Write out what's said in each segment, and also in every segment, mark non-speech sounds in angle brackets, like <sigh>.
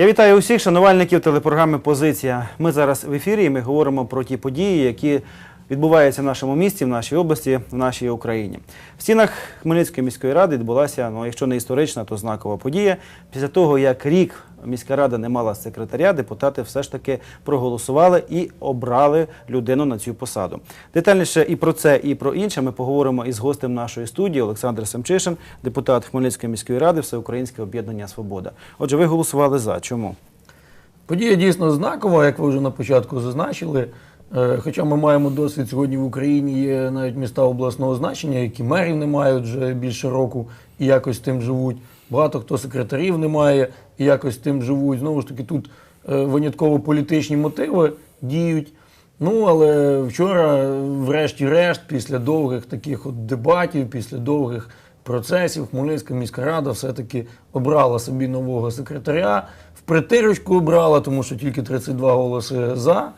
Я вітаю усіх шанувальників телепрограми Позиція. Ми зараз в ефірі. і Ми говоримо про ті події, які відбуваються в нашому місті, в нашій області, в нашій Україні. В стінах Хмельницької міської ради відбулася, ну якщо не історична, то знакова подія. Після того, як рік міська рада не мала секретаря, депутати все ж таки проголосували і обрали людину на цю посаду. Детальніше і про це, і про інше ми поговоримо із гостем нашої студії Олександр Семчишин, депутат Хмельницької міської ради, Всеукраїнське об'єднання Свобода. Отже, ви голосували за. Чому? Подія дійсно знакова, як ви вже на початку зазначили. Е, Хоча ми маємо досвід сьогодні в Україні, є навіть міста обласного значення, які мерів не мають вже більше року і якось тим живуть. Багато хто секретарів не має і якось тим живуть. Знову ж таки, тут е, винятково політичні мотиви діють. Ну, але вчора, врешті-решт, після довгих таких от дебатів, після довгих процесів, Хмельницька міська рада все-таки обрала собі нового секретаря. В притирочку обрала, тому що тільки 32 голоси за.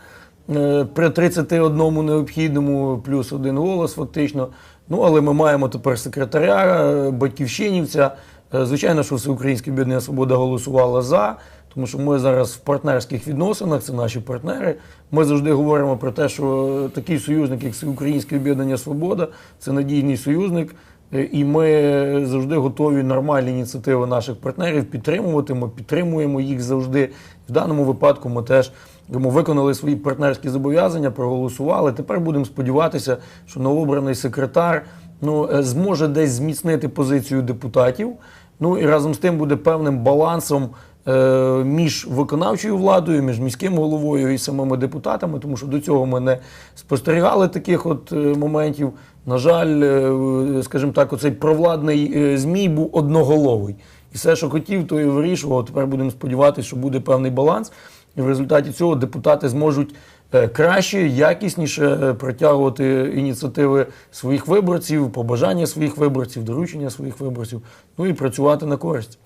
Е, При 31 необхідному плюс один голос, фактично. Ну, але ми маємо тепер секретаря, е, батьківщинівця. Е, Звичайно, що Всеукраїнське об'єднання Свобода голосувала за, тому що ми зараз в партнерських відносинах, це наші партнери. Ми завжди говоримо про те, що такий союзник, як Всеукраїнське об'єднання Свобода, це надійний союзник. Е, І ми завжди готові нормальні ініціативи наших партнерів підтримувати. Ми підтримуємо їх завжди. В даному випадку ми теж тому виконали свої партнерські зобов'язання, проголосували. Тепер будемо сподіватися, що новообраний секретар ну, е, зможе десь зміцнити позицію депутатів. Ну і разом з тим буде певним балансом е, між виконавчою владою, між міським головою і самими депутатами, тому що до цього ми не спостерігали таких от е, моментів. На жаль, е, скажімо так, оцей провладний е, змій був одноголовий. І все, що хотів, то і вирішував. Тепер будемо сподіватися, що буде певний баланс. І в результаті цього депутати зможуть е, краще, якісніше притягувати ініціативи своїх виборців, побажання своїх виборців, доручення своїх виборців, ну і працювати на користь.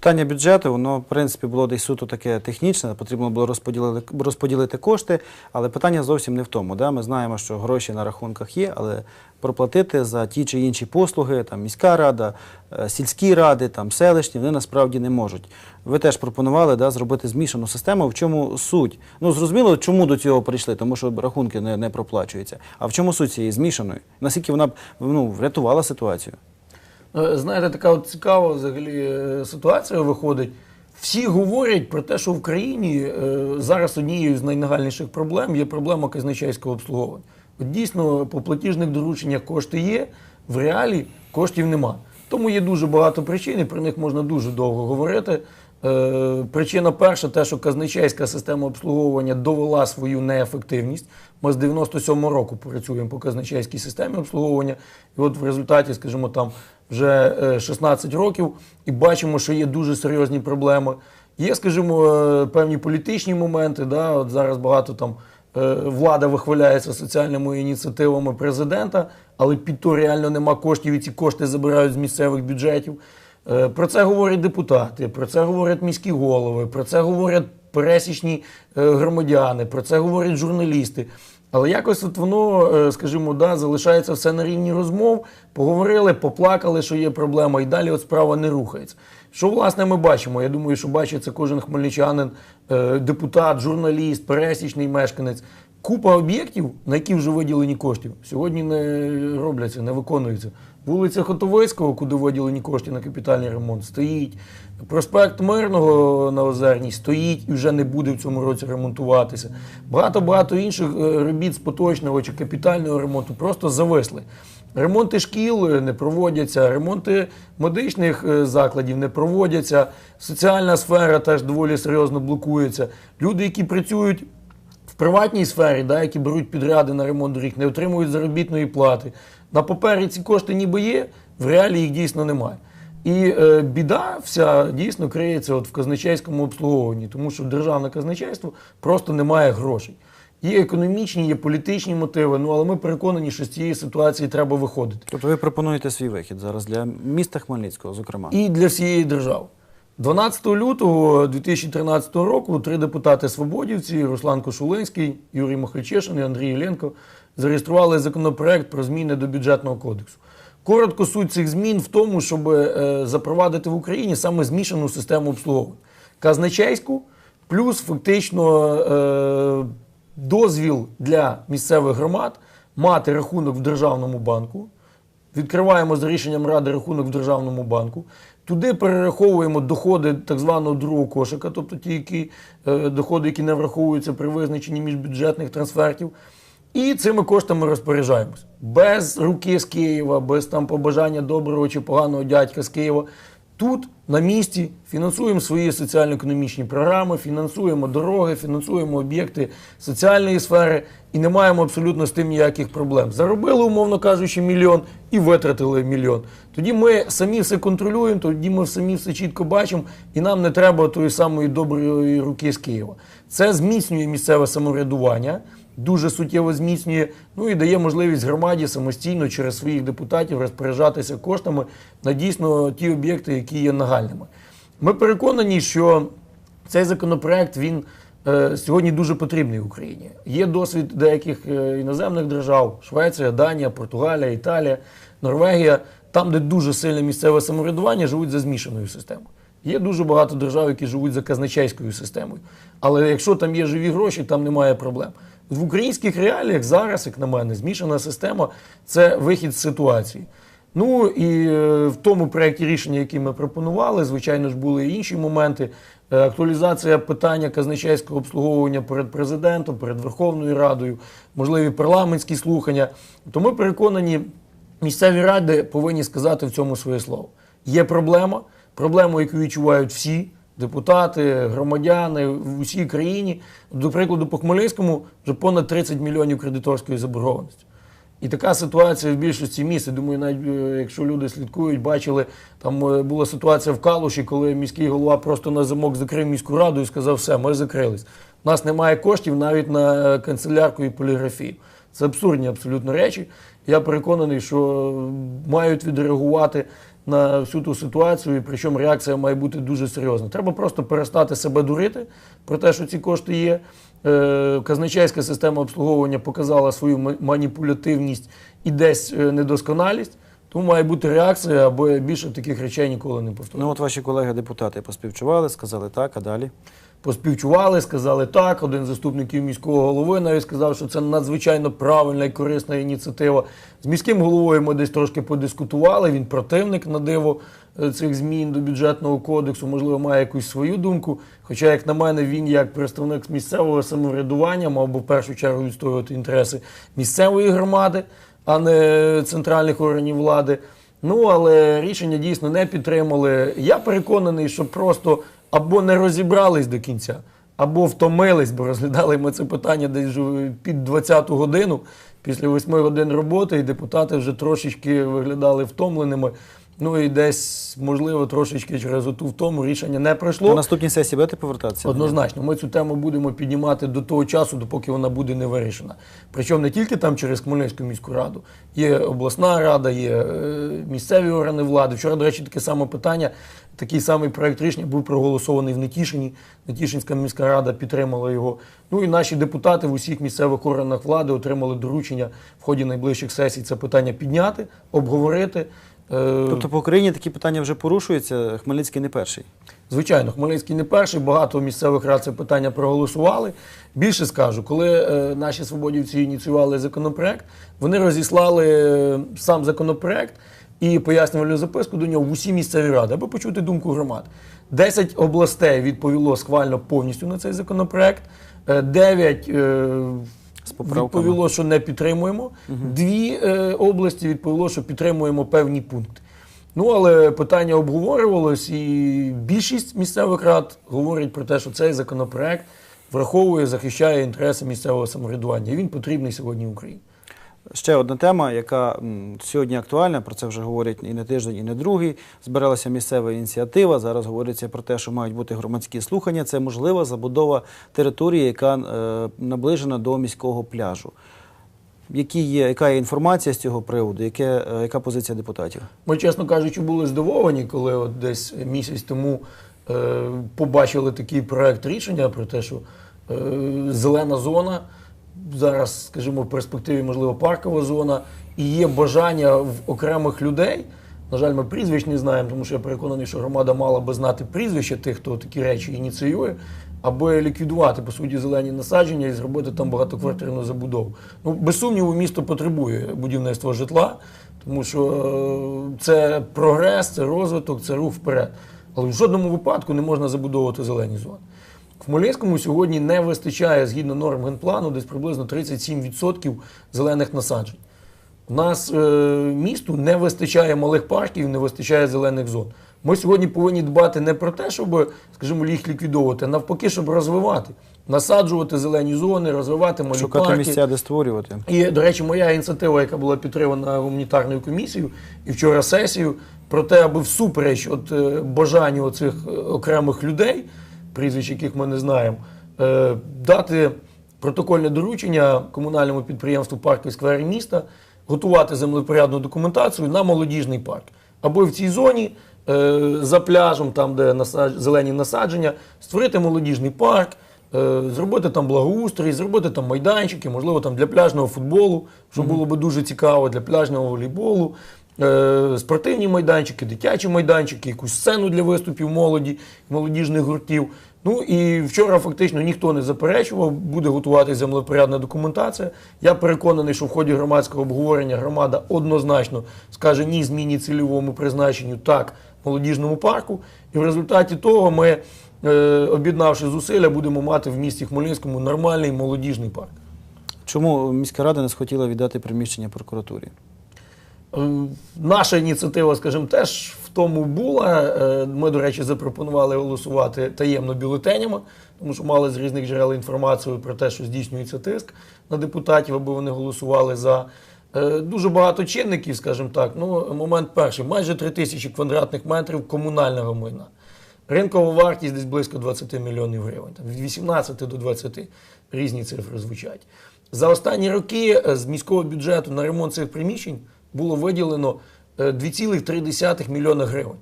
Питання бюджету, воно в принципі було десь суто таке технічне, потрібно було розподілити, розподілити кошти, але питання зовсім не в тому. Да? Ми знаємо, що гроші на рахунках є, але проплатити за ті чи інші послуги, там міська рада, е, сільські ради, там селищні, вони насправді не можуть. Ви теж пропонували да, зробити змішану систему. В чому суть? Ну зрозуміло, чому до цього прийшли, тому що рахунки не, не проплачуються. А в чому суть цієї змішаної? Наскільки вона б ну, врятувала ситуацію? Е, Знаєте, така от цікава взагалі е, ситуація виходить. Всі говорять про те, що в країні е, зараз однією з найнагальніших проблем є проблема казначейського обслуговування. От дійсно, по платіжних дорученнях кошти є, в реалі коштів нема. Тому є дуже багато причин, і про них можна дуже довго говорити. Е, Причина перша, те, що казначейська система обслуговування довела свою неефективність. Ми з 97-го року працюємо по казначейській системі обслуговування, і от в результаті, скажімо, там вже е, 16 років, і бачимо, що є дуже серйозні проблеми. Є, скажімо, е, певні політичні моменти. Да? От зараз багато там е, влада вихваляється соціальними ініціативами президента, але під то реально нема коштів, і ці кошти забирають з місцевих бюджетів. Е, Про це говорять депутати, про це говорять міські голови, про це говорять пересічні е, громадяни, про це говорять журналісти. Але якось от воно, е, скажімо, да, залишається все на рівні розмов. Поговорили, поплакали, що є проблема, і далі от справа не рухається. Що власне ми бачимо? Я думаю, що бачить це кожен хмельничанин, депутат, журналіст, пересічний мешканець. Купа об'єктів, на які вже виділені коштів, сьогодні не робляться, не виконуються. Вулиця Хотовицького, куди виділені кошти на капітальний ремонт, стоїть. Проспект Мирного на Озерній стоїть і вже не буде в цьому році ремонтуватися. Багато-багато інших е, робіт з поточного чи капітального ремонту просто зависли. Ремонти шкіл е, не проводяться, ремонти медичних е, закладів не проводяться, соціальна сфера теж доволі серйозно блокується. Люди, які працюють приватній сфері, да, які беруть підряди на ремонт доріг, не отримують заробітної плати. На папері ці кошти ніби є, в реалі їх дійсно немає. І е, біда вся дійсно криється от в казначейському обслуговуванні, тому що державне казначейство просто не має грошей. Є економічні, є політичні мотиви, ну але ми переконані, що з цієї ситуації треба виходити. Тобто ви пропонуєте свій вихід зараз для міста Хмельницького, зокрема. І для всієї держави. 12 лютого 2013 року три депутати свободівці Руслан Кошулинський, Юрій Махальчишин і Андрій Єленко зареєстрували законопроект про зміни до бюджетного кодексу. Коротко суть цих змін в тому, щоб е, запровадити в Україні саме змішану систему обслуговування. казначейську, плюс фактично е, дозвіл для місцевих громад мати рахунок в державному банку. Відкриваємо за рішенням ради рахунок в державному банку. Туди перераховуємо доходи так званого другого кошика, тобто ті, які, е, доходи, які не враховуються при визначенні міжбюджетних трансфертів. І цими коштами розпоряджаємось. Без руки з Києва, без там побажання доброго чи поганого дядька з Києва. Тут на місці фінансуємо свої соціально-економічні програми, фінансуємо дороги, фінансуємо об'єкти соціальної сфери і не маємо абсолютно з тим ніяких проблем. Заробили, умовно кажучи, мільйон і витратили мільйон. Тоді ми самі все контролюємо, тоді ми самі все чітко бачимо, і нам не треба тої самої доброї руки з Києва. Це зміцнює місцеве самоврядування дуже суттєво зміцнює, ну і дає можливість громаді самостійно через своїх депутатів розпоряджатися коштами на дійсно ті об'єкти, які є нагальними. Ми переконані, що цей законопроект він е, сьогодні дуже потрібний Україні. Є досвід деяких е, іноземних держав: Швеція, Данія, Португалія, Італія, Норвегія, там, де дуже сильне місцеве самоврядування, живуть за змішаною системою. Є дуже багато держав, які живуть за казначейською системою. Але якщо там є живі гроші, там немає проблем. В українських реаліях зараз, як на мене, змішана система це вихід з ситуації. Ну і е, в тому проєкті рішення, який ми пропонували, звичайно ж, були інші моменти. Е, Актуалізація питання казначейського обслуговування перед президентом, перед Верховною Радою, можливі парламентські слухання. То ми переконані, місцеві ради повинні сказати в цьому своє слово. Є проблема, проблему, яку відчувають всі депутати, громадяни в усій країні. До прикладу, по Хмельницькому вже понад 30 мільйонів кредиторської заборгованості. І така ситуація в більшості міст. Я Думаю, навіть е, якщо люди слідкують, бачили, там е, була ситуація в Калуші, коли міський голова просто на замок закрив міську раду і сказав, все, ми закрились. У нас немає коштів навіть на канцелярку і поліграфію. Це абсурдні абсолютно речі. Я переконаний, що мають відреагувати на всю ту ситуацію, і причому реакція має бути дуже серйозна. Треба просто перестати себе дурити про те, що ці кошти є. Е, Казначейська система обслуговування показала свою маніпулятивність і десь е, недосконалість. Тому має бути реакція, або більше таких речей ніколи не повторюється. Ну от ваші колеги-депутати поспівчували, сказали так, а далі. Поспівчували, сказали так. Один з заступників міського голови навіть сказав, що це надзвичайно правильна і корисна ініціатива. З міським головою ми десь трошки подискутували. Він противник на диво е, цих змін до бюджетного кодексу, можливо, має якусь свою думку. Хоча, як на мене, він як представник місцевого самоврядування мав би в першу чергу відстоювати інтереси місцевої громади, а не центральних органів влади. Ну, але рішення дійсно не підтримали. Я переконаний, що просто або не розібрались до кінця, або втомились, бо розглядали ми це питання десь під 20-ту годину, після 8 годин роботи, і депутати вже трошечки виглядали втомленими. Ну і десь, можливо, трошечки через оту втому рішення не пройшло. На наступній сесії будете повертатися? Однозначно, ми цю тему будемо піднімати до того часу, допоки вона буде не вирішена. Причому не тільки там через Хмельницьку міську раду, є обласна рада, є е, місцеві органи влади. Вчора, до речі, таке саме питання, такий самий проект рішення був проголосований в Нетішині. Нетішинська міська рада підтримала його. Ну і наші депутати в усіх місцевих органах влади отримали доручення в ході найближчих сесій це питання підняти, обговорити. Е, Тобто по Україні такі питання вже порушуються, Хмельницький не перший. Звичайно, Хмельницький не перший, багато місцевих рад це питання проголосували. Більше скажу, коли е, наші свободівці ініціювали законопроект, вони розіслали е, сам законопроект і пояснювальну записку до нього в усі місцеві ради, аби почути думку громад. Десять областей відповіло схвально повністю на цей законопроект. Дев'ять З поправками. відповіло, що не підтримуємо. Дві е, області відповіло, що підтримуємо певні пункти. Ну, але питання обговорювалось, і більшість місцевих рад говорять про те, що цей законопроект враховує, захищає інтереси місцевого самоврядування. І він потрібний сьогодні Україні. Ще одна тема, яка сьогодні актуальна, про це вже говорять і не тиждень, і не другий. Збиралася місцева ініціатива. Зараз говориться про те, що мають бути громадські слухання. Це можлива забудова території, яка е, наближена до міського пляжу. Які є, яка є інформація з цього приводу? Яке, е, яка позиція депутатів? Ми, чесно кажучи, були здивовані, коли от десь місяць тому е, побачили такий проект рішення про те, що е, зелена зона, зараз, скажімо, в перспективі, можливо, паркова зона, і є бажання в окремих людей На жаль, ми прізвищ не знаємо, тому що я переконаний, що громада мала би знати прізвища тих, хто такі речі ініціює, аби ліквідувати по суті зелені насадження і зробити там багатоквартирну забудову. Ну, без сумніву, місто потребує будівництва житла, тому що е, це прогрес, це розвиток, це рух вперед. Але в жодному випадку не можна забудовувати зелені зони. В Хмельницькому сьогодні не вистачає згідно норм генплану десь приблизно 37% зелених насаджень. У нас е, місту не вистачає малих парків, не вистачає зелених зон. Ми сьогодні повинні дбати не про те, щоб, скажімо, їх ліквідовувати, а навпаки, щоб розвивати, насаджувати зелені зони, розвивати малі Шукати парки. місця, де створювати. І, до речі, моя ініціатива, яка була підтримана гуманітарною комісією, і вчора сесію, про те, аби всупереч от, е, бажанню оцих е, окремих людей, прізвищ яких ми не знаємо, е, дати протокольне доручення комунальному підприємству парки і сквери міста готувати землепорядну документацію на молодіжний парк. Аби в цій зоні е, за пляжем, там, де насадж... зелені насадження, створити молодіжний парк, е, зробити там благоустрій, зробити там майданчики, можливо, там для пляжного футболу, що було би дуже цікаво, для пляжного волейболу, спортивні майданчики, дитячі майданчики, якусь сцену для виступів молоді, молодіжних гуртів. Ну і вчора фактично ніхто не заперечував, буде готувати землепорядна документація. Я переконаний, що в ході громадського обговорення громада однозначно скаже ні зміні цільовому призначенню, так молодіжному парку. І в результаті того ми, е, об'єднавши зусилля, будемо мати в місті Хмельницькому нормальний молодіжний парк. Чому міська рада не схотіла віддати приміщення прокуратурі? Е, Наша ініціатива, скажімо, теж в тому була. Е, Ми, до речі, запропонували голосувати таємно бюлетенями, тому що мали з різних джерел інформацію про те, що здійснюється тиск на депутатів, аби вони голосували за. Е, Дуже багато чинників, скажімо так. Ну, момент перший. Майже 3 тисячі квадратних метрів комунального майна. Ринкова вартість десь близько 20 мільйонів гривень. Там від 18 до 20 різні цифри звучать. За останні роки е, з міського бюджету на ремонт цих приміщень було виділено е, 2,3 мільйона гривень.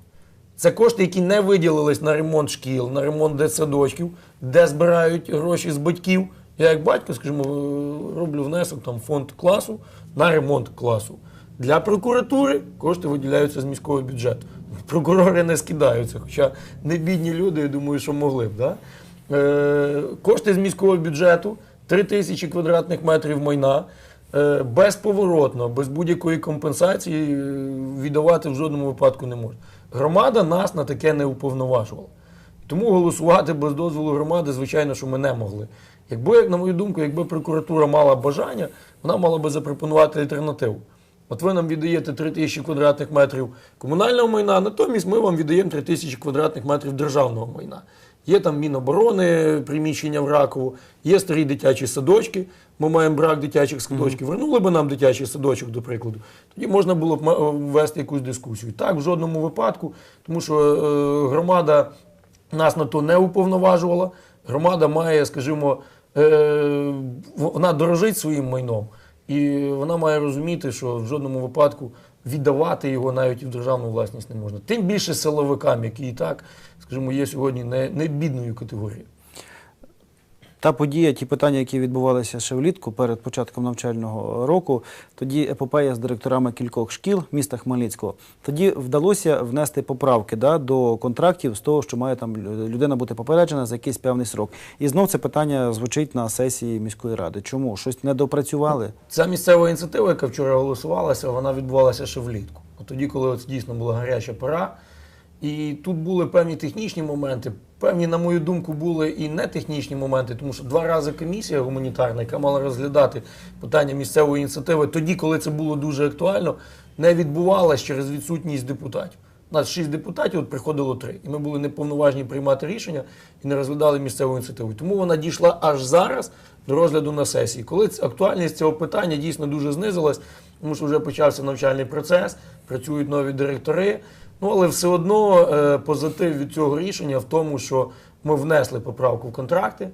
Це кошти, які не виділились на ремонт шкіл, на ремонт дитсадочків, де збирають гроші з батьків. Я як батько, скажімо, е, роблю внесок там фонд класу на ремонт класу. Для прокуратури кошти виділяються з міського бюджету. <laughs> Прокурори не скидаються, хоча не бідні люди, я думаю, що могли б. Да? Е, кошти з міського бюджету 3 тисячі квадратних метрів майна. Е, Безповоротно, без будь-якої компенсації е, віддавати в жодному випадку не можна. Громада нас на таке не уповноважувала. Тому голосувати без дозволу громади, звичайно, що ми не могли. Якби, як на мою думку, якби прокуратура мала бажання, вона мала би запропонувати альтернативу. От ви нам віддаєте 3 тисячі квадратних метрів комунального майна, натомість ми вам віддаємо 3 тисячі квадратних метрів державного майна. Є там Міноборони, приміщення в Ракову, є старі дитячі садочки. Ми маємо брак дитячих садочків. Вернули би нам дитячий садочок, до прикладу. Тоді можна було б ма- ввести якусь дискусію. Так, в жодному випадку, тому що е, громада нас на то не уповноважувала. Громада має, скажімо, е, вона дорожить своїм майном, і вона має розуміти, що в жодному випадку віддавати його навіть і в державну власність не можна. Тим більше силовикам, які і так, скажімо, є сьогодні не, не бідною категорією. Та подія, ті питання, які відбувалися ще влітку перед початком навчального року, тоді епопея з директорами кількох шкіл міста Хмельницького. Тоді вдалося внести поправки да, до контрактів з того, що має там людина бути попереджена за якийсь певний срок. І знов це питання звучить на сесії міської ради. Чому? Щось не допрацювали? Ця місцева ініціатива, яка вчора голосувалася, вона відбувалася ще влітку. От тоді, коли от дійсно була гаряча пора. І тут були певні технічні моменти. Певні, на мою думку, були і не технічні моменти, тому що два рази комісія гуманітарна, яка мала розглядати питання місцевої ініціативи, тоді, коли це було дуже актуально, не відбувалась через відсутність депутатів. У нас шість депутатів, от приходило три. І ми були неповноважні приймати рішення і не розглядали місцеву ініціативу. Тому вона дійшла аж зараз до розгляду на сесії. Коли актуальність цього питання дійсно дуже знизилась, тому що вже почався навчальний процес, працюють нові директори. Ну, але все одно е, позитив від цього рішення в тому, що ми внесли поправку в контракти.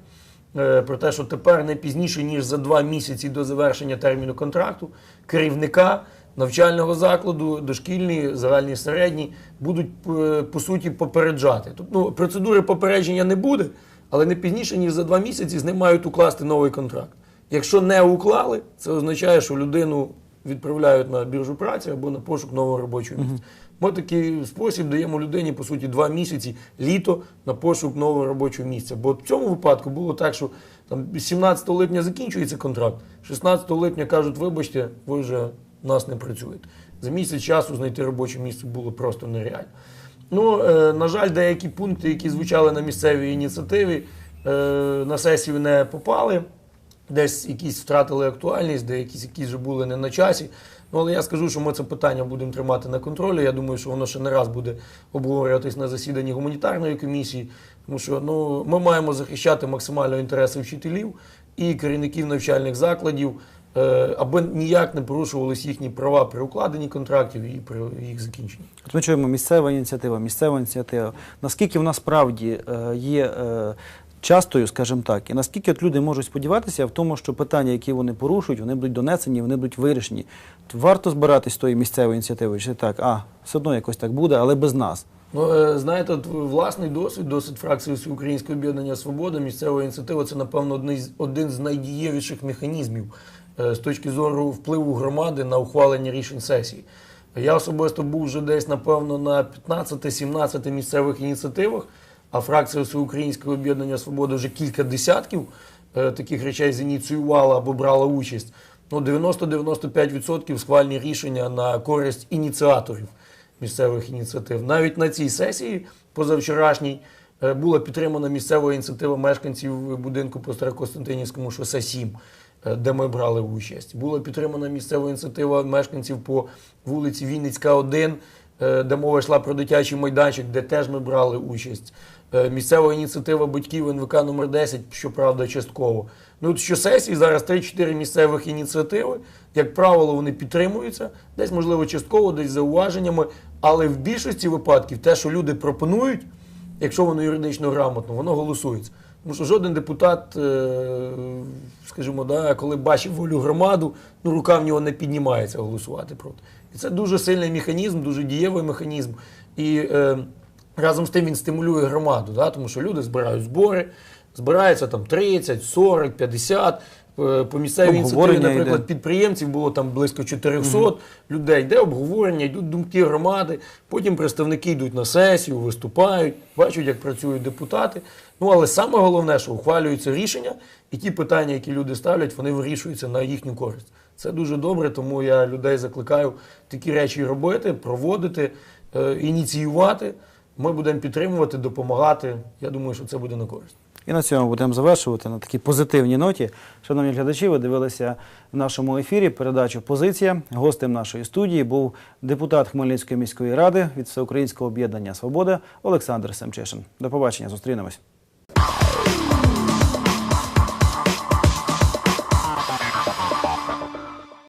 е, Про те, що тепер не пізніше, ніж за два місяці до завершення терміну контракту, керівника навчального закладу, дошкільні, загальні середні, будуть е, по суті попереджати. Тобто ну, процедури попередження не буде, але не пізніше, ніж за два місяці з ним мають укласти новий контракт. Якщо не уклали, це означає, що людину відправляють на біржу праці або на пошук нового робочого місця. Ми такий спосіб даємо людині, по суті, два місяці літо на пошук нового робочого місця. Бо в цьому випадку було так, що там 17 липня закінчується контракт, 16 липня кажуть, вибачте, ви вже в нас не працюєте. За місяць часу знайти робоче місце було просто нереально. Ну, е, на жаль, деякі пункти, які звучали на місцевій ініціативі, е, на сесію не попали. Десь якісь втратили актуальність, де якісь, якісь вже були не на часі. Ну, але я скажу, що ми це питання будемо тримати на контролі. Я думаю, що воно ще не раз буде обговорюватись на засіданні гуманітарної комісії, тому що ну, ми маємо захищати максимально інтереси вчителів і керівників навчальних закладів, е, аби ніяк не порушувалися їхні права при укладенні контрактів і при їх закінченні. От ми чуємо місцева ініціатива, місцева ініціатива. Наскільки вона справді е, є е, частою, скажімо так, і наскільки от люди можуть сподіватися в тому, що питання, які вони порушують, вони будуть донесені, вони будуть вирішені. Варто збиратись з тої місцевої ініціативи, чи так, а все одно якось так буде, але без нас. Ну, е, знаєте, от власний досвід, досвід фракції Всеукраїнського об'єднання Свобода, місцева ініціатива це, напевно, один з, найдієвіших механізмів е, з точки зору впливу громади на ухвалення рішень сесії. Я особисто був вже десь, напевно, на 15-17 місцевих ініціативах, а фракція Всеукраїнського об'єднання Свобода вже кілька десятків е, таких речей зініціювала або брала участь. Ну, 90-95% схвальні рішення на користь ініціаторів місцевих ініціатив. Навіть на цій сесії позавчорашній е, була підтримана місцева ініціатива мешканців будинку по Старокостянтинівському шосе 7, е, де ми брали участь. Була підтримана місцева ініціатива мешканців по вулиці Вінницька, 1, е, де мова йшла про дитячий майданчик, де теж ми брали участь. Е, Місцева ініціатива батьків НВК номер 10, щоправда, частково. Ну, що сесії зараз 3-4 місцевих ініціативи. Як правило, вони підтримуються, десь, можливо, частково, десь зауваженнями. Але в більшості випадків те, що люди пропонують, якщо воно юридично грамотно, воно голосується. Тому що жоден депутат, е, скажімо, да, коли бачить волю громаду, ну рука в нього не піднімається голосувати проти. І це дуже сильний механізм, дуже дієвий механізм. І е, разом з тим він стимулює громаду, да, тому що люди збирають збори, збирається там 30, 40, 50. е, По місцевій ініціативі, наприклад, йде. підприємців було там близько 400 людей. Йде обговорення, йдуть думки громади. Потім представники йдуть на сесію, виступають, бачать, як працюють депутати. Ну але саме головне, що ухвалюються рішення, і ті питання, які люди ставлять, вони вирішуються на їхню користь. Це дуже добре, тому я людей закликаю такі речі робити, проводити, е, ініціювати. Ми будемо підтримувати, допомагати. Я думаю, що це буде на користь. І на цьому будемо завершувати на такій позитивній ноті. Шановні глядачі, ви дивилися в нашому ефірі передачу Позиція. Гостем нашої студії був депутат Хмельницької міської ради від Всеукраїнського об'єднання Свобода Олександр Семчишин. До побачення, зустрінемось.